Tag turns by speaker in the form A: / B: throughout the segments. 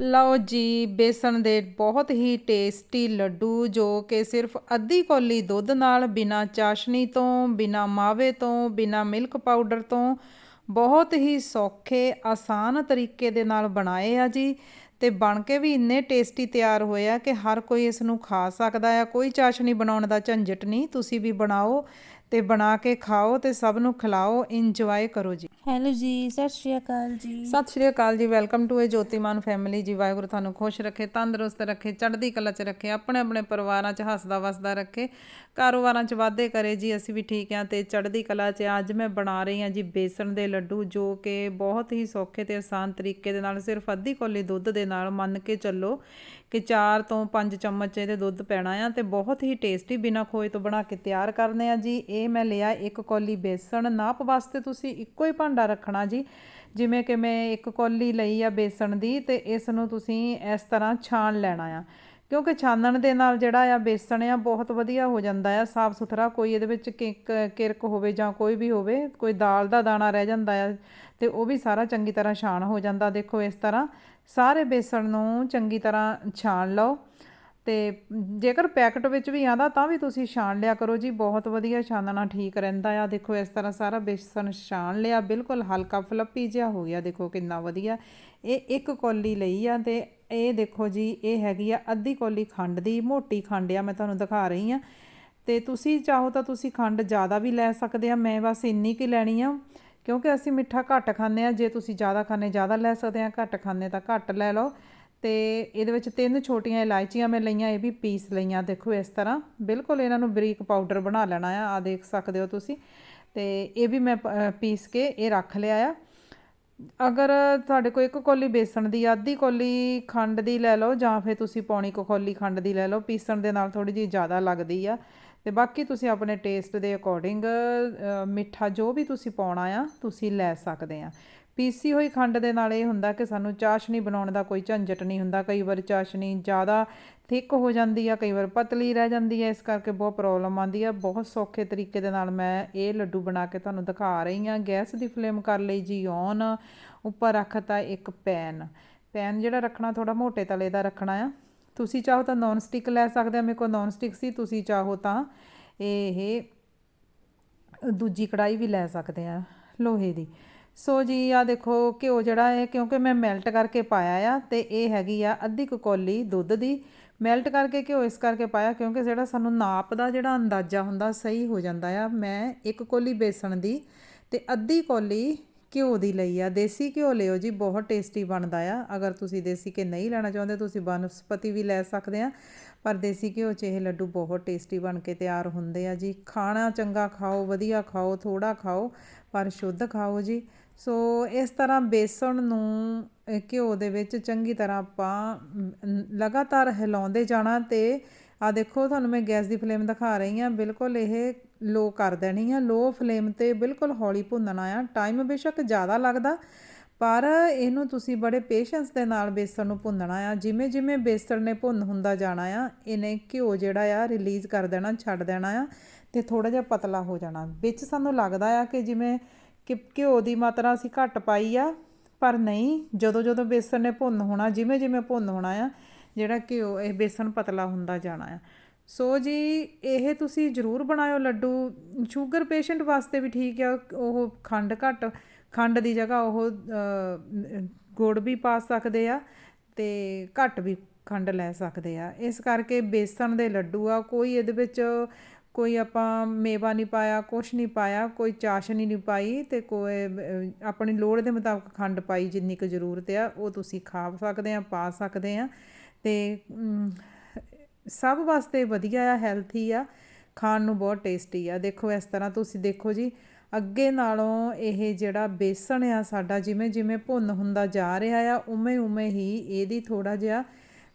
A: ਲਓ ਜੀ, ਬੇਸਣ ਦੇ ਬਹੁਤ ਹੀ ਟੇਸਟੀ ਲੱਡੂ ਜੋ ਕਿ ਸਿਰਫ ਅੱਧੀ ਕੌਲੀ ਦੁੱਧ ਨਾਲ, ਬਿਨਾ ਚਾਸ਼ਨੀ ਤੋਂ, ਬਿਨਾ ਮਾਵੇ ਤੋਂ, ਬਿਨਾ ਮਿਲਕ ਪਾਊਡਰ ਤੋਂ ਬਹੁਤ ਹੀ ਸੌਖੇ, ਆਸਾਨ ਤਰੀਕੇ ਦੇ ਨਾਲ ਬਣਾਏ ਆ ਜੀ। ਤੇ ਬਣ ਕੇ ਵੀ ਇੰਨੇ ਟੇਸਟੀ ਤਿਆਰ ਹੋਏ ਆ ਕਿ ਹਰ ਕੋਈ ਇਸ ਨੂੰ ਖਾ ਸਕਦਾ ਆ। ਕੋਈ ਚਾਸ਼ਨੀ ਬਣਾਉਣ ਦਾ ਝੰਜਟ ਨਹੀਂ, ਤੁਸੀਂ ਵੀ ਬਣਾਓ। ਤੇ ਬਣਾ ਕੇ ਖਾਓ ਤੇ ਸਭ ਨੂੰ ਖਿਲਾਓ ਇੰਜੋਏ ਕਰੋ ਜੀ।
B: ਹੈਲੋ ਜੀ ਸਤਿ ਸ਼੍ਰੀ ਅਕਾਲ ਜੀ।
A: ਸਤਿ ਸ਼੍ਰੀ ਅਕਾਲ ਜੀ welcome to a Jyotiman family ਜੀ ਵਾਹਿਗੁਰੂ ਤੁਹਾਨੂੰ ਖੁਸ਼ ਰੱਖੇ ਤੰਦਰੁਸਤ ਰੱਖੇ ਚੜ੍ਹਦੀ ਕਲਾ 'ਚ ਰੱਖੇ ਆਪਣੇ ਆਪਣੇ ਪਰਿਵਾਰਾਂ 'ਚ ਹੱਸਦਾ ਵਸਦਾ ਰੱਖੇ ਕਾਰੋਬਾਰਾਂ 'ਚ ਵਾਧੇ ਕਰੇ ਜੀ ਅਸੀਂ ਵੀ ਠੀਕ ਹਾਂ ਤੇ ਚੜ੍ਹਦੀ ਕਲਾ 'ਚ ਅੱਜ ਮੈਂ ਬਣਾ ਰਹੀ ਹਾਂ ਜੀ ਬੇਸਣ ਦੇ ਲੱਡੂ ਜੋ ਕਿ ਬਹੁਤ ਹੀ ਸੌਖੇ ਤੇ ਆਸਾਨ ਤਰੀਕੇ ਦੇ ਨਾਲ ਸਿਰਫ ਅੱਧੀ ਕੌਲੀ ਦੁੱਧ ਦੇ ਨਾਲ ਮੰਨ ਕੇ ਚੱਲੋ ਕਿ 4 ਤੋਂ 5 ਚਮਚ ਇਹਦੇ ਦੁੱਧ ਪੈਣਾ ਆ ਤੇ ਬਹੁਤ ਹੀ ਟੇਸਟੀ ਬਿਨਾ ਖੋਏ ਤੋਂ ਬਣਾ ਕੇ ਤਿਆਰ ਕਰਨੇ ਆ ਜੀ। ਇਹ ਮੈਂ ਲਿਆ ਇੱਕ ਕੌਲੀ ਬੇਸਣ। ਨਾਪ ਵਾਸਤੇ ਤੁਸੀਂ ਇੱਕੋ ਹੀ ਭਾਂਡਾ ਰੱਖਣਾ ਜੀ। ਜਿਵੇਂ ਕਿ ਮੈਂ ਇੱਕ ਕੌਲੀ ਲਈ ਆ ਬੇਸਣ ਦੀ ਤੇ ਇਸ ਨੂੰ ਤੁਸੀਂ ਇਸ ਤਰ੍ਹਾਂ ਛਾਣ ਲੈਣਾ ਆ। ਕਿਉਂਕਿ ਛਾਨਣ ਦੇ ਨਾਲ ਜਿਹੜਾ ਆ ਬੇਸਣ ਆ ਬਹੁਤ ਵਧੀਆ ਹੋ ਜਾਂਦਾ ਆ। ਸਾਫ਼ ਸੁਥਰਾ ਕੋਈ ਇਹਦੇ ਵਿੱਚ ਕਿੰਕ, ਕਿਰਕ ਹੋਵੇ ਜਾਂ ਕੋਈ ਵੀ ਹੋਵੇ, ਕੋਈ ਦਾਲ ਦਾ ਦਾਣਾ ਰਹਿ ਜਾਂਦਾ ਆ ਤੇ ਉਹ ਵੀ ਸਾਰਾ ਚੰਗੀ ਤਰ੍ਹਾਂ ਛਾਣ ਹੋ ਜਾਂਦਾ। ਦੇਖੋ ਇਸ ਤਰ੍ਹਾਂ ਸਾਰੇ ਬੇਸਣ ਨੂੰ ਚੰਗੀ ਤਰ੍ਹਾਂ ਛਾਣ ਲਓ। ਤੇ ਜੇਕਰ ਪੈਕਟ ਵਿੱਚ ਵੀ ਆਂਦਾ ਤਾਂ ਵੀ ਤੁਸੀਂ ਛਾਣ ਲਿਆ ਕਰੋ ਜੀ, ਬਹੁਤ ਵਧੀਆ ਛਾਨਣਾ ਠੀਕ ਰਹਿੰਦਾ ਆ। ਦੇਖੋ, ਇਸ ਤਰ੍ਹਾਂ ਸਾਰਾ ਬੇਸਣ ਛਾਣ ਲਿਆ, ਬਿਲਕੁਲ ਹਲਕਾ ਫਲੱਪੀ ਜਿਹਾ ਹੋ ਗਿਆ, ਦੇਖੋ ਕਿੰਨਾ ਵਧੀਆ। ਇਹ ਇੱਕ ਕੌਲੀ ਲਈ ਆ ਤੇ ਇਹ ਦੇਖੋ ਜੀ, ਇਹ ਹੈਗੀ ਆ ਅੱਧੀ ਕੌਲੀ ਖੰਡ ਦੀ, ਮੋਟੀ ਖੰਡ ਆ, ਮੈਂ ਤੁਹਾਨੂੰ ਦਿਖਾ ਰਹੀ ਆ ਤੇ ਤੁਸੀਂ ਚਾਹੋ ਤਾਂ ਤੁਸੀਂ ਖੰਡ ਜ਼ਿਆਦਾ ਵੀ ਲੈ ਸਕਦੇ ਆ, ਮੈਂ ਬਸ ਇੰਨੀ ਕੀ ਲੈਣੀ ਆ, ਕਿਉਂਕਿ ਅਸੀਂ ਮਿੱਠਾ ਘੱਟ ਖਾਂਦੇ ਆ, ਜੇ ਤੁਸੀਂ ਜ਼ਿਆਦਾ ਖਾਣੇ ਜ਼ਿਆਦਾ ਲੈ ਸਕਦੇ ਆ, ਘੱਟ ਖਾਂਦੇ ਤਾਂ ਘੱਟ ਲੈ ਲਓ। ਤੇ ਇਹਦੇ ਵਿੱਚ ਤਿੰਨ ਛੋਟੀਆਂ ਇਲਾਇਚੀਆਂ ਮੈਂ ਲਈਆਂ, ਇਹ ਵੀ ਪੀਸ ਲਈਆਂ। ਦੇਖੋ ਇਸ ਤਰ੍ਹਾਂ, ਬਿਲਕੁਲ ਇਹਨਾਂ ਨੂੰ ਬਰੀਕ ਪਾਊਡਰ ਬਣਾ ਲੈਣਾ ਆ। ਆ ਦੇਖ ਸਕਦੇ ਹੋ ਤੁਸੀਂ। ਤੇ ਇਹ ਵੀ ਮੈਂ ਪੀਸ ਕੇ ਇਹ ਰੱਖ ਲਿਆ ਆ। ਅਗਰ ਤੁਹਾਡੇ ਕੋਲ ਇੱਕ ਕੋਲੀ ਬੇਸਣ ਦੀ, ਅੱਧੀ ਕੋਲੀ ਖੰਡ ਦੀ ਲੈ ਲਓ, ਜਾਂ ਫਿਰ ਤੁਸੀਂ ਪੌਣੀ ਕੋ ਕੋਲੀ ਖੰਡ ਦੀ ਲੈ ਲਓ। ਪੀਸਣ ਦੇ ਨਾਲ ਥੋੜੀ ਜਿਹੀ ਜ਼ਿਆਦਾ ਲੱਗਦੀ ਆ। ਤੇ ਬਾਕੀ ਤੁਸੀਂ ਆਪਣੇ ਟੇਸਟ ਦੇ ਅਕੋਰਡਿੰਗ ਮਿੱਠਾ ਜੋ ਵੀ ਤੁਸੀਂ ਪਾਉਣਾ ਆ, ਤੁਸੀਂ ਲੈ ਸਕਦੇ ਆ। ਪੀਸੀ ਹੋਈ ਖੰਡ ਦੇ ਨਾਲ ਇਹ ਹੁੰਦਾ ਕਿ ਸਾਨੂੰ ਚਾਸ਼ਨੀ ਬਣਾਉਣ ਦਾ ਕੋਈ ਝੰਜਟ ਨਹੀਂ ਹੁੰਦਾ। ਕਈ ਵਾਰ ਚਾਸ਼ਨੀ ਜ਼ਿਆਦਾ ਥਿੱਕ ਹੋ ਜਾਂਦੀ ਆ, ਕਈ ਵਾਰ ਪਤਲੀ ਰਹਿ ਜਾਂਦੀ ਹੈ ਇਸ ਕਰਕੇ ਬਹੁਤ ਪ੍ਰੋਬਲਮ ਆਉਂਦੀ ਆ। ਬਹੁਤ ਸੌਖੇ ਤਰੀਕੇ ਦੇ ਨਾਲ ਮੈਂ ਇਹ ਲੱਡੂ ਬਣਾ ਕੇ ਤੁਹਾਨੂੰ ਦਿਖਾ ਰਹੀ ਆ। ਗੈਸ ਦੀ ਫਲੇਮ ਕਰ ਲਈ ਜੀ ਔਨ ਉੱਪਰ ਰੱਖਤਾ ਇੱਕ ਪੈਨ ਪੈਨ ਜਿਹੜਾ ਰੱਖਣਾ ਥੋੜਾ ਮੋਟੇ ਤਲੇ ਦਾ ਰੱਖਣਾ ਆ। ਤੁਸੀਂ ਚਾਹੋ ਤਾਂ ਨੌਨ ਸਟਿਕ ਲੈ ਸਕਦੇ ਆ, ਮੇਰੇ ਕੋਲ ਨੌਨ ਸਟਿਕ ਸੀ, ਤੁਸੀਂ ਚਾਹੋ ਤਾਂ ਇਹ ਦੂਜੀ ਕੜਾਈ ਵੀ ਲੈ ਸਕਦੇ ਆ ਲੋਹੇ ਦੀ। ਸੋ ਜੀ ਆ ਦੇਖੋ ਘਿਓ ਜਿਹੜਾ ਹੈ ਕਿਉਂਕਿ ਮੈਂ ਮੈਲਟ ਕਰਕੇ ਪਾਇਆ ਆ ਤੇ ਇਹ ਹੈਗੀ ਆ ਅੱਧੀ ਕੁ ਕੌਲੀ ਦੁੱਧ ਦੀ। ਮੈਲਟ ਕਰਕੇ ਘਿਓ ਇਸ ਕਰਕੇ ਪਾਇਆ ਕਿਉਂਕਿ ਜਿਹੜਾ ਸਾਨੂੰ ਨਾਪ ਦਾ ਜਿਹੜਾ ਅੰਦਾਜ਼ਾ ਹੁੰਦਾ, ਸਹੀ ਹੋ ਜਾਂਦਾ ਆ। ਮੈਂ ਇੱਕ ਕੌਲੀ ਬੇਸਣ ਦੀ ਤੇ ਅੱਧੀ ਕੌਲੀ ਘਿਓ ਦੀ ਲਈ ਆ। ਦੇਸੀ ਘਿਓ ਲਿਓ ਜੀ, ਬਹੁਤ ਟੇਸਟੀ ਬਣਦਾ ਆ। ਅਗਰ ਤੁਸੀਂ ਦੇਸੀ ਘਿਓ ਨਹੀਂ ਲੈਣਾ ਚਾਹੁੰਦੇ, ਤੁਸੀਂ ਬਨਸਪਤੀ ਵੀ ਲੈ ਸਕਦੇ ਆ। ਪਰ ਦੇਸੀ ਘਿਓ 'ਚ ਇਹ ਲੱਡੂ ਬਹੁਤ ਟੇਸਟੀ ਬਣ ਕੇ ਤਿਆਰ ਹੁੰਦੇ ਆ ਜੀ। ਖਾਣਾ ਚੰਗਾ ਖਾਓ, ਵਧੀਆ ਖਾਓ ਥੋੜਾ ਖਾਓ, ਪਰ ਸ਼ੁੱਧ ਖਾਓ ਜੀ। ਸੋ ਇਸ ਤਰ੍ਹਾਂ ਬੇਸਣ ਨੂੰ ਘਿਓ ਦੇ ਵਿੱਚ ਚੰਗੀ ਤਰ੍ਹਾਂ ਆਪਾਂ ਲਗਾਤਾਰ ਹਿਲਾਉਂਦੇ ਜਾਣਾ ਤੇ ਆ ਦੇਖੋ, ਤੁਹਾਨੂੰ ਮੈਂ ਗੈਸ ਦੀ ਫਲੇਮ ਦਿਖਾ ਰਹੀ ਹਾਂ ਬਿਲਕੁਲ ਇਹ ਲੋ ਕਰ ਦੇਣੀ ਆ, ਲੋ ਫਲੇਮ ਤੇ ਬਿਲਕੁਲ ਹੌਲੀ ਭੁੰਨਣਾ ਆ। ਟਾਈਮ ਬੇਸ਼ੱਕ ਜ਼ਿਆਦਾ ਲੱਗਦਾ, ਪਰ ਇਹਨੂੰ ਤੁਸੀਂ ਬੜੇ ਪੇਸ਼ੈਂਸ ਦੇ ਨਾਲ ਬੇਸਣ ਨੂੰ ਭੁੰਨਣਾ ਆ। ਜਿਵੇਂ ਜਿਵੇਂ ਬੇਸਣ ਨੇ ਭੁੰਨ ਹੁੰਦਾ ਜਾਣਾ ਆ, ਇਹਨੇ ਘਿਓ ਜਿਹੜਾ ਆ ਰਿਲੀਜ਼ ਕਰ ਦੇਣਾ, ਛੱਡ ਦੇਣਾ ਆ ਤੇ ਥੋੜਾ ਜਿਹਾ ਪਤਲਾ ਹੋ ਜਾਣਾ। ਵਿੱਚ ਸਾਨੂੰ ਲੱਗਦਾ ਆ ਕਿ ਜਿਵੇਂ ਕਿ ਘਿਓ ਦੀ ਮਾਤਰਾ ਅਸੀਂ ਘੱਟ ਪਾਈ ਆ, ਪਰ ਨਹੀਂ, ਜਦੋਂ ਜਦੋਂ ਬੇਸਣ ਨੇ ਭੁੰਨ ਹੋਣਾ, ਜਿਵੇਂ ਜਿਵੇਂ ਭੁੰਨ ਹੋਣਾ ਆ, ਜਿਹੜਾ ਘਿਓ, ਇਹ ਬੇਸਣ ਪਤਲਾ ਹੁੰਦਾ ਜਾਣਾ ਆ। ਸੋ ਜੀ, ਇਹ ਤੁਸੀਂ ਜ਼ਰੂਰ ਬਣਾਇਓ ਲੱਡੂ। ਸ਼ੂਗਰ ਪੇਸ਼ੈਂਟ ਵਾਸਤੇ ਵੀ ਠੀਕ ਆ, ਉਹ ਖੰਡ ਘੱਟ, ਖੰਡ ਦੀ ਜਗ੍ਹਾ ਉਹ ਗੁੜ ਵੀ ਪਾ ਸਕਦੇ ਆ ਤੇ ਘੱਟ ਵੀ ਖੰਡ ਲੈ ਸਕਦੇ ਆ। ਇਸ ਕਰਕੇ ਬੇਸਣ ਦੇ ਲੱਡੂ ਆ, ਕੋਈ ਇਹਦੇ ਵਿੱਚ ਕੋਈ ਆਪਾਂ ਮੇਵਾ ਨਹੀਂ ਪਾਇਆ, ਕੁਛ ਨਹੀਂ ਪਾਇਆ, ਕੋਈ ਚਾਸ਼ਨੀ ਨਹੀਂ ਪਾਈ ਤੇ ਕੋਈ ਆਪਣੀ ਲੋੜ ਦੇ ਮੁਤਾਬਕ ਖੰਡ ਪਾਈ ਜਿੰਨੀ ਕੁ ਜ਼ਰੂਰਤ ਆ, ਉਹ ਤੁਸੀਂ ਖਾ ਸਕਦੇ ਆ, ਪਾ ਸਕਦੇ ਆ ਤੇ ਸਭ ਵਾਸਤੇ ਵਧੀਆ ਆ ਹੈਲਥੀ ਆ, ਖਾਣ ਨੂੰ ਬਹੁਤ ਟੇਸਟੀ ਆ। ਦੇਖੋ, ਇਸ ਤਰ੍ਹਾਂ ਤੁਸੀਂ ਦੇਖੋ ਜੀ, ਅੱਗੇ ਨਾਲੋਂ ਇਹ ਜਿਹੜਾ ਬੇਸਣ ਆ ਸਾਡਾ ਜਿਵੇਂ ਜਿਵੇਂ ਭੁੰਨ ਹੁੰਦਾ ਜਾ ਰਿਹਾ ਆ, ਉਵੇਂ ਉਵੇਂ ਹੀ ਇਹਦੀ ਥੋੜਾ ਜਿਹਾ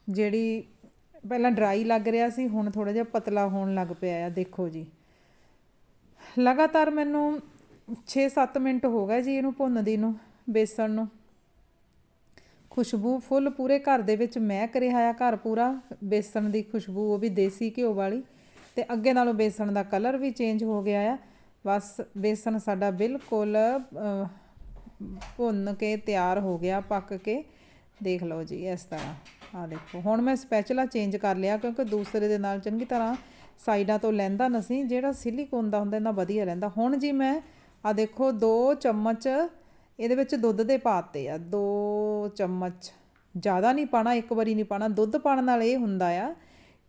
A: ਜਿਹੜੀ ਪਹਿਲਾਂ ਡਰਾਈ ਲੱਗ ਰਿਹਾ ਸੀ, ਹੁਣ ਥੋੜਾ ਜਿਹਾ ਪਤਲਾ ਹੋਣ ਲੱਗ ਪਿਆ ਆ, ਦੇਖੋ ਜੀ। ਲਗਾਤਾਰ ਮੈਨੂੰ 6-7 ਮਿੰਟ ਹੋ ਗਏ ਜੀ ਇਹਨੂੰ ਭੁੰਨਦੀ ਨੂੰ, ਬੇਸਣ ਨੂੰ। ਖੁਸ਼ਬੂ ਫੁੱਲ ਪੂਰੇ ਘਰ ਦੇ ਵਿੱਚ ਮਹਿਕ ਰਿਹਾ ਆ, ਘਰ ਪੂਰਾ ਬੇਸਣ ਦੀ ਖੁਸ਼ਬੂ, ਉਹ ਵੀ ਦੇਸੀ ਘਿਓ ਵਾਲੀ। ਤੇ ਅੱਗੇ ਨਾਲੋਂ ਬੇਸਣ ਦਾ ਕਲਰ ਵੀ ਚੇਂਜ ਹੋ ਗਿਆ ਆ। ਬਸ ਬੇਸਣ ਸਾਡਾ ਬਿਲਕੁਲ ਭੁੰਨ ਕੇ ਤਿਆਰ ਹੋ ਗਿਆ, ਪੱਕ ਕੇ। ਦੇਖ ਲਓ ਜੀ, ਇਸ ਤਰ੍ਹਾਂ। ਆ ਦੇਖੋ, ਹੁਣ ਮੈਂ ਸਪੈਚੂਲਾ ਚੇਂਜ ਕਰ ਲਿਆ, ਕਿਉਂਕਿ ਦੂਸਰੇ ਦੇ ਨਾਲ ਚੰਗੀ ਤਰ੍ਹਾਂ ਸਾਈਡਾਂ ਤੋਂ ਲੈਂਦਾ ਨਸੀਂ ਜਿਹੜਾ ਸਿਲੀਕੋਨ ਦਾ ਹੁੰਦਾ ਇਹਨਾਂ ਵਧੀਆ ਰਹਿੰਦਾ। ਹੁਣ ਜੀ ਮੈਂ ਆ ਦੇਖੋ 2 ਚਮਚ ਇਹਦੇ ਵਿੱਚ ਦੁੱਧ ਦੇ ਪਾਤੇ ਆ 2 ਚਮਚ। ਜ਼ਿਆਦਾ ਨਹੀਂ ਪਾਣਾ, ਇੱਕ ਵਾਰੀ ਨਹੀਂ ਪਾਣਾ। ਦੁੱਧ ਪਾਣ ਨਾਲ ਇਹ ਹੁੰਦਾ ਆ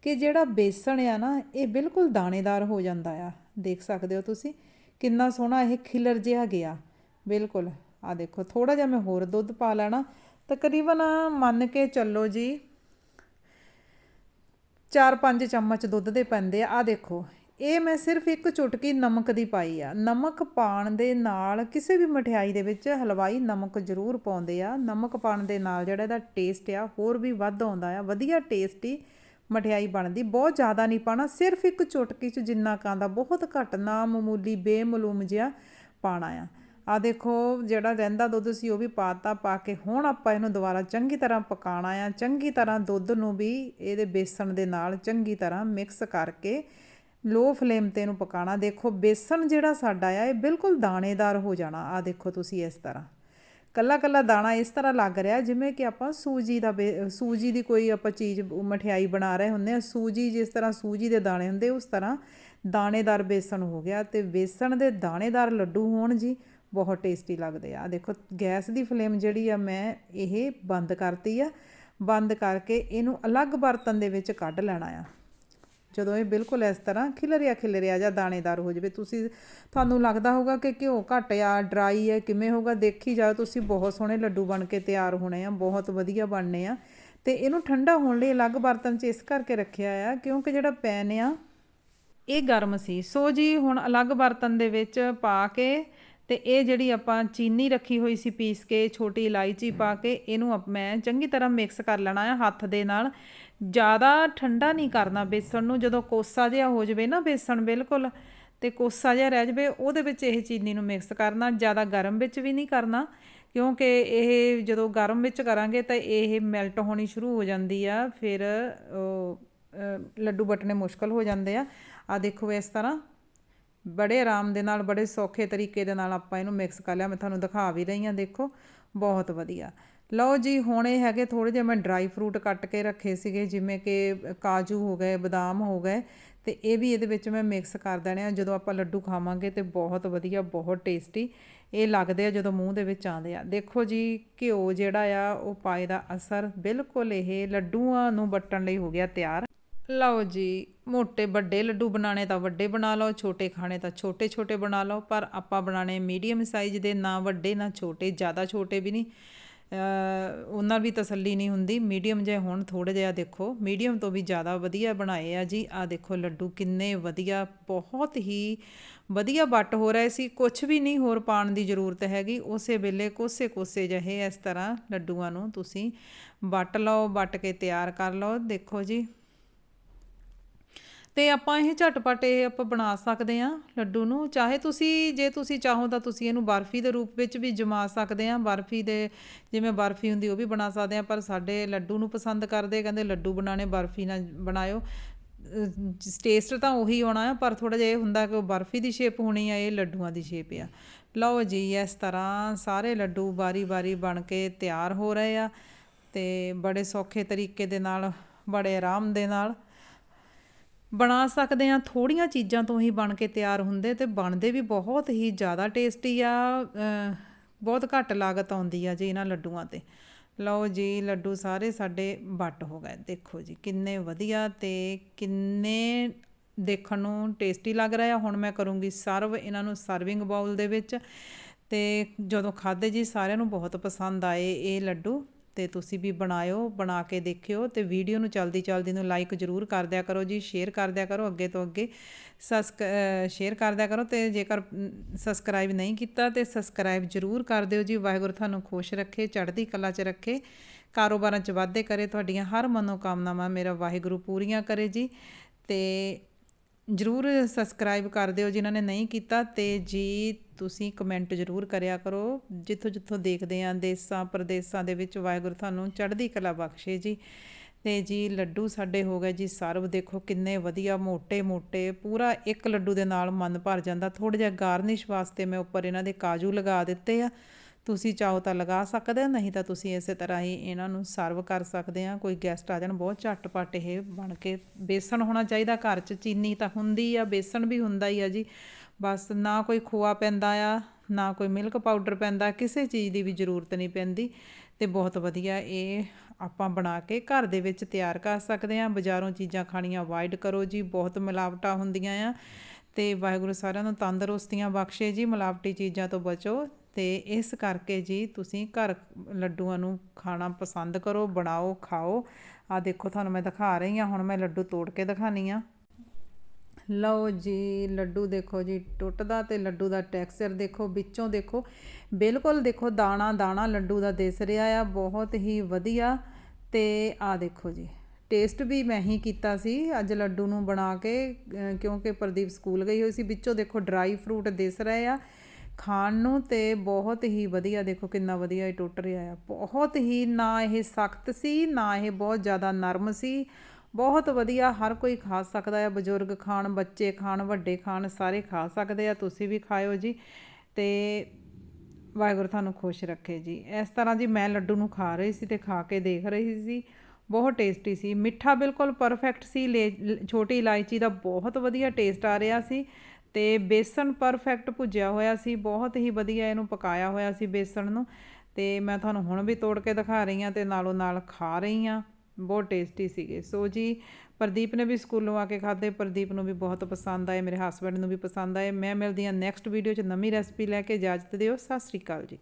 A: ਕਿ ਜਿਹੜਾ ਬੇਸਣ ਆ ਨਾ, ਇਹ ਬਿਲਕੁਲ ਦਾਣੇਦਾਰ ਹੋ ਜਾਂਦਾ ਆ। ਦੇਖ ਸਕਦੇ ਹੋ ਤੁਸੀਂ ਕਿੰਨਾ ਸੋਹਣਾ ਇਹ ਖਿਲਰ ਜਿਹਾ ਗਿਆ। ਬਿਲਕੁਲ। ਆ ਦੇਖੋ ਥੋੜਾ ਜਿਹਾ ਮੈਂ ਹੋਰ ਦੁੱਧ ਪਾ ਲੈਣਾ। ਤਕਰੀਬਨ ਮੰਨ ਕੇ ਚੱਲੋ ਜੀ 4-5 ਚਮਚ ਦੁੱਧ ਦੇ ਪੈਂਦੇ ਆ। ਆ ਦੇਖੋ ਇਹ ਮੈਂ ਸਿਰਫ ਇੱਕ ਚੁਟਕੀ ਨਮਕ ਦੀ ਪਾਈ ਆ। ਨਮਕ ਪਾਣ ਦੇ ਨਾਲ ਕਿਸੇ ਵੀ ਮਠਿਆਈ ਦੇ ਵਿੱਚ ਹਲਵਾਈ ਨਮਕ ਜ਼ਰੂਰ ਪਾਉਂਦੇ ਆ। ਨਮਕ ਪਾਣ ਦੇ ਨਾਲ ਜਿਹੜਾ ਇਹਦਾ ਟੇਸਟ ਆ, ਹੋਰ ਵੀ ਵੱਧ ਆਉਂਦਾ ਆ। ਵਧੀਆ ਟੇਸਟੀ ਮਠਿਆਈ ਬਣਦੀ। ਬਹੁਤ ਜ਼ਿਆਦਾ ਨਹੀਂ ਪਾਣਾ, ਸਿਰਫ ਇੱਕ ਚੁਟਕੀ ਚ ਜਿੰਨਾ ਕਾਂਦਾ ਬਹੁਤ ਘੱਟ ਨਾ ਮਾਮੂਲੀ ਬੇਮਲੂਮ ਜਿਹਾ ਪਾਣਾ ਆ। ਆ ਦੇਖੋ, ਜਿਹੜਾ ਰਹਿੰਦਾ ਦੁੱਧ ਸੀ, ਉਹ ਵੀ ਪਾਤਾ, ਪਾ ਕੇ ਹੁਣ ਆਪਾਂ ਇਹਨੂੰ ਦੁਬਾਰਾ ਚੰਗੀ ਤਰ੍ਹਾਂ ਪਕਾਉਣਾ ਆ। ਚੰਗੀ ਤਰ੍ਹਾਂ ਦੁੱਧ ਨੂੰ ਵੀ ਇਹਦੇ ਬੇਸਣ ਦੇ ਨਾਲ ਚੰਗੀ ਤਰ੍ਹਾਂ ਮਿਕਸ ਕਰਕੇ ਲੋ ਫਲੇਮ ਤੇ ਇਹਨੂੰ ਪਕਾਉਣਾ ਦੇਖੋ ਬੇਸਣ ਜਿਹੜਾ ਸਾਡਾ ਆ, ਇਹ ਬਿਲਕੁਲ ਦਾਣੇਦਾਰ ਹੋ ਜਾਣਾ। ਆ ਦੇਖੋ ਤੁਸੀਂ ਇਸ ਤਰ੍ਹਾਂ। ਕੱਲਾ ਕੱਲਾ ਦਾਣਾ ਇਸ ਤਰ੍ਹਾਂ ਲੱਗ ਰਿਹਾ, ਜਿਵੇਂ ਕਿ ਆਪਾਂ ਸੂਜੀ ਦਾ ਬੇ- ਸੂਜੀ ਦੀ ਕੋਈ ਆਪਾਂ ਚੀਜ਼ ਮਠਿਆਈ ਬਣਾ ਰਹੇ ਹੁੰਦੇ ਆ ਸੂਜੀ ਜਿਸ ਤਰ੍ਹਾਂ ਸੂਜੀ ਦੇ ਦਾਣੇ ਹੁੰਦੇ, ਉਸ ਤਰ੍ਹਾਂ ਦਾਣੇਦਾਰ ਬੇਸਣ ਹੋ ਗਿਆ ਤੇ ਬੇਸਣ ਦੇ ਦਾਣੇਦਾਰ ਲੱਡੂ ਹੋਣ ਜੀ, ਬਹੁਤ ਟੇਸਟੀ ਲੱਗਦੇ ਆ। ਦੇਖੋ, ਗੈਸ ਦੀ ਫਲੇਮ ਜਿਹੜੀ ਆ, ਮੈਂ ਇਹ ਬੰਦ ਕਰਤੀ ਆ। ਬੰਦ ਕਰਕੇ ਇਹਨੂੰ ਅਲੱਗ ਬਰਤਨ ਦੇ ਵਿੱਚ ਕੱਢ ਲੈਣਾ ਆ। ਜਦੋਂ ਇਹ ਬਿਲਕੁਲ ਇਸ ਤਰ੍ਹਾਂ ਖਿਲਰਿਆ ਖਿਲਰਿਆ ਜਾਂ ਦਾਣੇਦਾਰ ਹੋ ਜਾਵੇ, ਤੁਸੀਂ ਤੁਹਾਨੂੰ ਲੱਗਦਾ ਹੋਊਗਾ ਕਿ ਘਿਓ ਘੱਟ ਆ ਡਰਾਈ ਹੈ ਕਿਵੇਂ ਹੋਊਗਾ? ਦੇਖੀ ਜਾਓ, ਤੁਸੀਂ ਬਹੁਤ ਸੋਹਣੇ ਲੱਡੂ ਬਣ ਕੇ ਤਿਆਰ ਹੋਣੇ ਆ, ਬਹੁਤ ਵਧੀਆ ਬਣਨੇ ਆ। ਤੇ ਇਹਨੂੰ ਠੰਡਾ ਹੋਣ ਲਈ ਅਲੱਗ ਬਰਤਨ 'ਚ ਇਸ ਕਰਕੇ ਰੱਖਿਆ ਆ, ਕਿਉਂਕਿ ਜਿਹੜਾ ਪੈਨ ਆ, ਇਹ ਗਰਮ ਸੀ। ਸੋ ਜੀ, ਹੁਣ ਅਲੱਗ ਬਰਤਨ ਦੇ ਵਿੱਚ ਪਾ ਕੇ ਤੇ ਇਹ ਜਿਹੜੀ ਆਪਾਂ ਚੀਨੀ ਰੱਖੀ ਹੋਈ ਸੀ ਪੀਸ ਕੇ, ਛੋਟੀ ਇਲਾਇਚੀ ਪਾ ਕੇ, ਇਹਨੂੰ ਅਪ- ਮੈਂ ਚੰਗੀ ਤਰ੍ਹਾਂ ਮਿਕਸ ਕਰ ਲੈਣਾ ਆ ਹੱਥ ਦੇ ਨਾਲ। ਜ਼ਿਆਦਾ ਠੰਡਾ ਨਹੀਂ ਕਰਨਾ ਬੇਸਣ ਨੂੰ, ਜਦੋਂ ਕੋਸਾ ਜਿਹਾ ਹੋ ਜਾਵੇ ਨਾ ਬੇਸਣ ਬਿਲਕੁਲ, ਤੇ ਕੋਸਾ ਜਿਹਾ ਰਹਿ ਜਾਵੇ, ਉਹਦੇ ਵਿੱਚ ਇਹ ਚੀਨੀ ਨੂੰ ਮਿਕਸ ਕਰਨਾ, ਜ਼ਿਆਦਾ ਗਰਮ ਵਿੱਚ ਵੀ ਨਹੀਂ ਕਰਨਾ, ਕਿਉਂਕਿ ਇਹ ਜਦੋਂ ਗਰਮ ਵਿੱਚ ਕਰਾਂਗੇ ਤਾਂ ਇਹ ਮੈਲਟ ਹੋਣੀ ਸ਼ੁਰੂ ਹੋ ਜਾਂਦੀ ਆ, ਫਿਰ ਲੱਡੂ ਬਟਣੇ ਮੁਸ਼ਕਲ ਹੋ ਜਾਂਦੇ ਆ। ਆ ਦੇਖੋ ਇਸ ਤਰ੍ਹਾਂ। ਬੜੇ ਆਰਾਮ ਦੇ ਨਾਲ, ਬੜੇ ਸੌਖੇ ਤਰੀਕੇ ਦੇ ਨਾਲ ਆਪਾਂ ਇਹਨੂੰ ਮਿਕਸ ਕਰ ਲਿਆ। ਮੈਂ ਤੁਹਾਨੂੰ ਦਿਖਾ ਵੀ ਰਹੀ ਹਾਂ, ਦੇਖੋ। ਬਹੁਤ ਵਧੀਆ। ਲਓ ਜੀ, ਹੁਣ ਇਹ ਹੈਗੇ ਥੋੜੇ ਜਿਹਾ ਮੈਂ ਡਰਾਈ ਫਰੂਟ ਕੱਟ ਕੇ ਰੱਖੇ ਸੀਗੇ, ਜਿਵੇਂ ਕਿ ਕਾਜੂ ਹੋ ਗਏ, ਬਦਾਮ ਹੋ ਗਏ। ਤੇ ਇਹ ਵੀ ਇਹਦੇ ਵਿੱਚ ਮੈਂ ਮਿਕਸ ਕਰ ਦੇਣੇ ਆ। ਜਦੋਂ ਆਪਾਂ ਲੱਡੂ ਖਾਵਾਂਗੇ ਤੇ ਬਹੁਤ ਵਧੀਆ, ਬਹੁਤ ਟੇਸਟੀ ਇਹ ਲੱਗਦੇ ਆ ਜਦੋਂ ਮੂੰਹ ਦੇ ਵਿੱਚ ਆਉਂਦੇ ਆ। ਦੇਖੋ ਜੀ, ਘਿਓ ਜਿਹੜਾ ਆ, ਉਹ ਪਾਏ ਦਾ ਅਸਰ ਬਿਲਕੁਲ ਇਹ ਲੱਡੂਆਂ ਨੂੰ ਵੱਟਣ ਲਈ ਹੋ ਗਿਆ ਤਿਆਰ। ਲਓ ਜੀ ਮੋٹے ਵੱਡੇ ਲੱਡੂ ਬਣਾਣੇ ਤਾਂ ਵੱਡੇ ਬਣਾ ਲਓ, ਛੋਟੇ ਖਾਣੇ ਤਾਂ ਛੋਟੇ ਛੋਟੇ ਬਣਾ ਲਓ, ਪਰ ਆਪਾਂ ਬਣਾਣੇ ਮੀਡੀਅਮ ਸਾਈਜ਼ ਦੇ, ਨਾ ਵੱਡੇ, ਨਾ ਛੋਟੇ, ਜ਼ਿਆਦਾ ਛੋਟੇ ਵੀ ਨਹੀਂ। ਉਹਨਾਂ ਵੀ ਤਸੱਲੀ ਨਹੀਂ ਹੁੰਦੀ। ਮੀਡੀਅਮ ਜਿਹੇ ਹੁਣ ਥੋੜੇ ਜਿਹਾ ਦੇਖੋ। ਮੀਡੀਅਮ ਤੋਂ ਵੀ ਜ਼ਿਆਦਾ ਵਧੀਆ ਬਣਾਏ ਆ ਜੀ। ਆ ਦੇਖੋ ਲੱਡੂ ਕਿੰਨੇ ਵਧੀਆ, ਬਹੁਤ ਹੀ ਵਧੀਆ ਵੱਟ ਹੋ ਰਿਹਾ ਸੀ। ਕੁਝ ਵੀ ਨਹੀਂ ਹੋਰ ਪਾਣ ਦੀ ਜ਼ਰੂਰਤ ਹੈਗੀ। ਉਸੇ ਵੇਲੇ ਕੋਸੇ ਕੋਸੇ ਜਿਹੇ ਇਸ ਤਰ੍ਹਾਂ ਲੱਡੂਆਂ ਨੂੰ ਤੁਸੀਂ ਵੱਟ ਲਓ, ਵੱਟ ਕੇ ਤਿਆਰ ਕਰ ਲਓ। ਦੇਖੋ ਜੀ। ਤੇ ਆਪਾਂ ਇਹ ਝਟਪਟ ਇਹ ਆਪਾਂ ਬਣਾ ਸਕਦੇ ਆ ਲੱਡੂ ਨੂੰ। ਚਾਹੇ ਤੁਸੀਂ, ਜੇ ਤੁਸੀਂ ਚਾਹੋ ਤਾਂ ਤੁਸੀਂ ਇਹਨੂੰ ਬਰਫੀ ਦੇ ਰੂਪ ਵਿੱਚ ਵੀ ਜਮਾ ਸਕਦੇ ਆ ਬਰਫੀ ਦੇ, ਜਿਵੇਂ ਬਰਫੀ ਹੁੰਦੀ ਉਹ ਵੀ ਬਣਾ ਸਕਦੇ ਆ ਪਰ ਸਾਡੇ ਲੱਡੂ ਨੂੰ ਪਸੰਦ ਕਰਦੇ ਕਹਿੰਦੇ ਲੱਡੂ ਬਣਾਣੇ ਬਰਫੀ ਨਾਲ ਬਣਾਇਓ। ਟੇਸਟ ਤਾਂ ਉਹੀ ਆਉਣਾ ਆ, ਪਰ ਥੋੜਾ ਜਿਹਾ ਇਹ ਹੁੰਦਾ ਕਿ ਉਹ ਬਰਫੀ ਦੀ ਸ਼ੇਪ ਹੋਣੀ ਆ, ਇਹ ਲੱਡੂਆਂ ਦੀ ਸ਼ੇਪ ਆ। ਲਓ ਜੀ, ਇਸ ਤਰ੍ਹਾਂ ਸਾਰੇ ਲੱਡੂ ਬਾਰੀ-ਬਾਰੀ ਬਣ ਕੇ ਤਿਆਰ ਹੋ ਰਹੇ ਆ ਤੇ ਬੜੇ ਸੌਖੇ ਤਰੀਕੇ ਦੇ ਨਾਲ, ਬੜੇ ਆਰਾਮ ਦੇ ਨਾਲ ਬਣਾ ਸਕਦੇ ਆ ਥੋੜੀਆਂ ਚੀਜ਼ਾਂ ਤੋਂ ਹੀ ਬਣ ਕੇ ਤਿਆਰ ਹੁੰਦੇ ਤੇ ਬਣਦੇ ਵੀ ਬਹੁਤ ਹੀ ਜ਼ਿਆਦਾ ਟੇਸਟੀ ਆ ਬਹੁਤ ਘੱਟ ਲਾਗਤ ਆਉਂਦੀ ਆ ਜੀ ਇਹਨਾਂ ਲੱਡੂਆਂ ਤੇ। ਲਓ ਜੀ, ਲੱਡੂ ਸਾਰੇ ਸਾਡੇ ਵੱਟ ਹੋ ਗਏ, ਦੇਖੋ ਜੀ ਕਿੰਨੇ ਵਧੀਆ ਤੇ ਕਿੰਨੇ ਦੇਖਣ ਨੂੰ ਟੇਸਟੀ ਲੱਗ ਰਿਹਾ ਹੁਣ ਮੈਂ ਕਰੂੰਗੀ ਸਰਵ, ਇਹਨਾਂ ਨੂੰ ਸਰਵਿੰਗ ਬਾਉਲ ਦੇ ਵਿੱਚ ਤੇ ਜਦੋਂ ਖਾਦੇ ਜੀ ਸਾਰਿਆਂ ਨੂੰ ਬਹੁਤ ਪਸੰਦ ਆਏ ਇਹ ਲੱਡੂ। ਤੇ ਤੁਸੀਂ ਵੀ ਬਣਾਇਓ, ਬਣਾ ਕੇ ਦੇਖਿਓ ਤੇ ਵੀਡੀਓ ਨੂੰ ਚਲਦੀ ਚਲਦੀ ਨੂੰ ਲਾਈਕ ਜ਼ਰੂਰ ਕਰ ਦਿਆ ਕਰੋ ਜੀ ਸ਼ੇਅਰ ਕਰ ਦਿਆ ਕਰੋ ਅੱਗੇ ਤੋਂ ਅੱਗੇ। ਸਬਸਕ ਸ਼ੇਅਰ ਕਰ ਦਿਆ ਕਰੋ ਤੇ ਜੇਕਰ ਸਬਸਕ੍ਰਾਈਬ ਨਹੀਂ ਕੀਤਾ ਤੇ ਸਬਸਕ੍ਰਾਈਬ ਜ਼ਰੂਰ ਕਰ ਦਿਓ ਜੀ। ਵਾਹਿਗੁਰੂ ਤੁਹਾਨੂੰ ਖੁਸ਼ ਰੱਖੇ, ਚੜ੍ਹਦੀ ਕਲਾ 'ਚ ਰੱਖੇ। ਕਾਰੋਬਾਰਾਂ 'ਚ ਵਾਧੇ ਕਰੇ, ਤੁਹਾਡੀਆਂ ਹਰ ਮਨੋਕਾਮਨਾਵਾਂ ਮੇਰਾ ਵਾਹਿਗੁਰੂ ਪੂਰੀਆਂ ਕਰੇ ਜੀ। ਤੇ ਜ਼ਰੂਰ ਸਬਸਕ੍ਰਾਈਬ ਕਰ ਦਿਓ ਜਿਨ੍ਹਾਂ ਨੇ ਨਹੀਂ ਕੀਤਾ ਤੇ ਜੀ ਤੁਸੀਂ ਕਮੈਂਟ ਜ਼ਰੂਰ ਕਰਿਆ ਕਰੋ। ਜਿੱਥੋਂ ਜਿੱਥੋਂ ਦੇਖਦੇ ਆਂ ਦੇਸਾਂ ਪ੍ਰਦੇਸਾਂ ਦੇ ਵਿੱਚ ਵਾਹਿਗੁਰੂ ਤੁਹਾਨੂੰ ਚੜ੍ਹਦੀ ਕਲਾ ਬਖਸ਼ੇ ਜੀ। ਤੇ ਜੀ ਲੱਡੂ ਸਾਡੇ ਹੋ ਗਏ ਜੀ ਸਰਵ ਦੇਖੋ ਕਿੰਨੇ ਵਧੀਆ ਮੋٹے ਮੋٹے ਪੂਰਾ ਇੱਕ ਲੱਡੂ ਦੇ ਨਾਲ ਮਨ ਭਰ ਜਾਂਦਾ। ਥੋੜਾ ਜਿਹਾ ਗਾਰਨਿਸ਼ ਵਾਸਤੇ ਮੈਂ ਉੱਪਰ ਇਹਨਾਂ ਦੇ ਕਾਜੂ ਲਗਾ ਦਿੱਤੇ ਆ। ਤੁਸੀਂ ਚਾਹੋ ਤਾਂ ਲਗਾ ਸਕਦੇ ਹੋ, ਨਹੀਂ ਤਾਂ ਤੁਸੀਂ ਇਸੇ ਤਰ੍ਹਾਂ ਹੀ ਇਹਨਾਂ ਨੂੰ ਸਰਵ ਕਰ ਸਕਦੇ ਆ। ਕੋਈ ਗੈਸਟ ਆ ਜਾਣ, ਬਹੁਤ ਝਟਪਟ ਇਹ ਬਣ ਕੇ ਬੇਸਣ ਹੋਣਾ ਚਾਹੀਦਾ ਘਰ 'ਚ, ਚੀਨੀ ਤਾਂ ਹੁੰਦੀ ਆ, ਬੇਸਣ ਵੀ ਹੁੰਦਾ ਹੀ ਆ ਜੀ। ਬਸ ਨਾ ਕੋਈ ਖੋਆ ਪੈਂਦਾ ਆ, ਨਾ ਕੋਈ ਮਿਲਕ ਪਾਊਡਰ ਪੈਂਦਾ, ਕਿਸੇ ਚੀਜ਼ ਦੀ ਵੀ ਜ਼ਰੂਰਤ ਨਹੀਂ ਪੈਂਦੀ। ਤੇ ਬਹੁਤ ਵਧੀਆ ਇਹ ਆਪਾਂ ਬਣਾ ਕੇ ਘਰ ਦੇ ਵਿੱਚ ਤਿਆਰ ਕਰ ਸਕਦੇ ਆ। ਬਾਜ਼ਾਰੋਂ ਚੀਜ਼ਾਂ ਖਾਣੀਆਂ ਅਵਾਇਡ ਕਰੋ ਜੀ, ਬਹੁਤ ਮਿਲਾਵਟਾਂ ਹੁੰਦੀਆਂ ਆ। ਤੇ ਵਾਹਿਗੁਰੂ ਸਾਰਿਆਂ ਨੂੰ ਤੰਦਰੁਸਤੀਆਂ ਬਖਸ਼ੇ ਜੀ, ਮਿਲਾਵਟੀ ਚੀਜ਼ਾਂ ਤੋਂ ਬਚੋ। ਤੇ ਇਸ ਕਰਕੇ ਜੀ ਤੁਸੀਂ ਘਰ ਲੱਡੂਆਂ ਨੂੰ ਖਾਣਾ ਪਸੰਦ ਕਰੋ, ਬਣਾਓ, ਖਾਓ। ਆ ਦੇਖੋ, ਤੁਹਾਨੂੰ ਮੈਂ ਦਿਖਾ ਰਹੀ ਹਾਂ, ਹੁਣ ਮੈਂ ਲੱਡੂ ਤੋੜ ਕੇ ਦਿਖਾਨੀ ਆ ਲਓ ਜੀ, ਲੱਡੂ ਦੇਖੋ ਜੀ, ਟੁੱਟਦਾ ਤੇ ਲੱਡੂ ਦਾ ਟੈਕਸਚਰ ਦੇਖੋ, ਵਿੱਚੋਂ ਦੇਖੋ। ਬਿਲਕੁਲ ਦੇਖੋ, ਦਾਣਾ ਦਾਣਾ ਲੱਡੂ ਦਾ ਦਿਸ ਰਿਹਾ ਆ, ਬਹੁਤ ਹੀ ਵਧੀਆ। ਤੇ ਆ ਦੇਖੋ ਜੀ, ਟੇਸਟ ਵੀ ਮੈਂ ਹੀ ਕੀਤਾ ਸੀ ਅੱਜ ਲੱਡੂ ਨੂੰ ਬਣਾ ਕੇ ਕਿਉਂਕਿ ਪ੍ਰਦੀਪ ਸਕੂਲ ਗਈ ਹੋਈ ਸੀ, ਵਿੱਚੋਂ ਦੇਖੋ, ਡਰਾਈ ਫਰੂਟ ਦਿਸ ਰਹੇ ਆ। ਖਾਣ ਨੂੰ ਤੇ ਬਹੁਤ ਹੀ ਵਧੀਆ, ਦੇਖੋ ਕਿੰਨਾ ਵਧੀਆ ਇਹ ਟੁੱਟ ਰਿਹਾ ਆ। ਬਹੁਤ ਹੀ ਨਾ ਇਹ ਸਖਤ ਸੀ, ਨਾ ਇਹ ਬਹੁਤ ਜ਼ਿਆਦਾ ਨਰਮ ਸੀ। ਬਹੁਤ ਵਧੀਆ, ਹਰ ਕੋਈ ਖਾ ਸਕਦਾ ਹੈ ਬਜ਼ੁਰਗ ਖਾਣ, ਬੱਚੇ ਖਾਣ, ਵੱਡੇ ਖਾਣ, ਸਾਰੇ ਖਾ ਸਕਦੇ ਆ। ਤੁਸੀਂ ਵੀ ਖਾਇਓ ਜੀ। ਤੇ ਵਾਹਿਗੁਰੂ ਤੁਹਾਨੂੰ ਖੁਸ਼ ਰੱਖੇ ਜੀ। ਇਸ ਤਰ੍ਹਾਂ ਜੀ ਮੈਂ ਲੱਡੂ ਨੂੰ ਖਾ ਰਹੀ ਸੀ ਤੇ ਖਾ ਕੇ ਦੇਖ ਰਹੀ ਸੀ। ਬਹੁਤ ਟੇਸਟੀ ਸੀ। ਮਿੱਠਾ ਬਿਲਕੁਲ ਪਰਫੈਕਟ ਸੀ। ਲੇ- ਛੋਟੀ ਇਲਾਇਚੀ ਦਾ ਬਹੁਤ ਵਧੀਆ ਟੇਸਟ ਆ ਰਿਹਾ ਸੀ। ਤੇ ਬੇਸਣ ਪਰਫੈਕਟ ਭੁੱਜਿਆ ਹੋਇਆ ਸੀ, ਬਹੁਤ ਹੀ ਵਧੀਆ ਇਹਨੂੰ ਪਕਾਇਆ ਹੋਇਆ ਸੀ ਬੇਸਣ ਨੂੰ। ਤੇ ਮੈਂ ਤੁਹਾਨੂੰ ਹੁਣ ਵੀ ਤੋੜ ਕੇ ਦਿਖਾ ਰਹੀ ਹਾਂ ਤੇ ਨਾਲੋਂ ਨਾਲ ਖਾ ਰਹੀ ਹਾਂ, ਬਹੁਤ ਟੇਸਟੀ ਸੀਗੇ। ਸੋ ਜੀ, ਪ੍ਰਦੀਪ ਨੇ ਵੀ ਸਕੂਲੋਂ ਆ ਕੇ ਖਾਦੇ ਪ੍ਰਦੀਪ ਨੂੰ ਵੀ ਬਹੁਤ ਪਸੰਦ ਆਏ, ਮੇਰੇ ਹਸਬੰਡ ਨੂੰ ਵੀ ਪਸੰਦ ਆਏ। ਮੈਂ ਮਿਲਦੀ ਹਾਂ ਨੈਕਸਟ ਵੀਡੀਓ 'ਚ ਨਵੀਂ ਰੈਸਪੀ ਲੈ ਕੇ, ਇਜਾਜ਼ਤ ਦਿਓ, ਸਤਿ ਸ੍ਰੀ ਅਕਾਲ ਜੀ।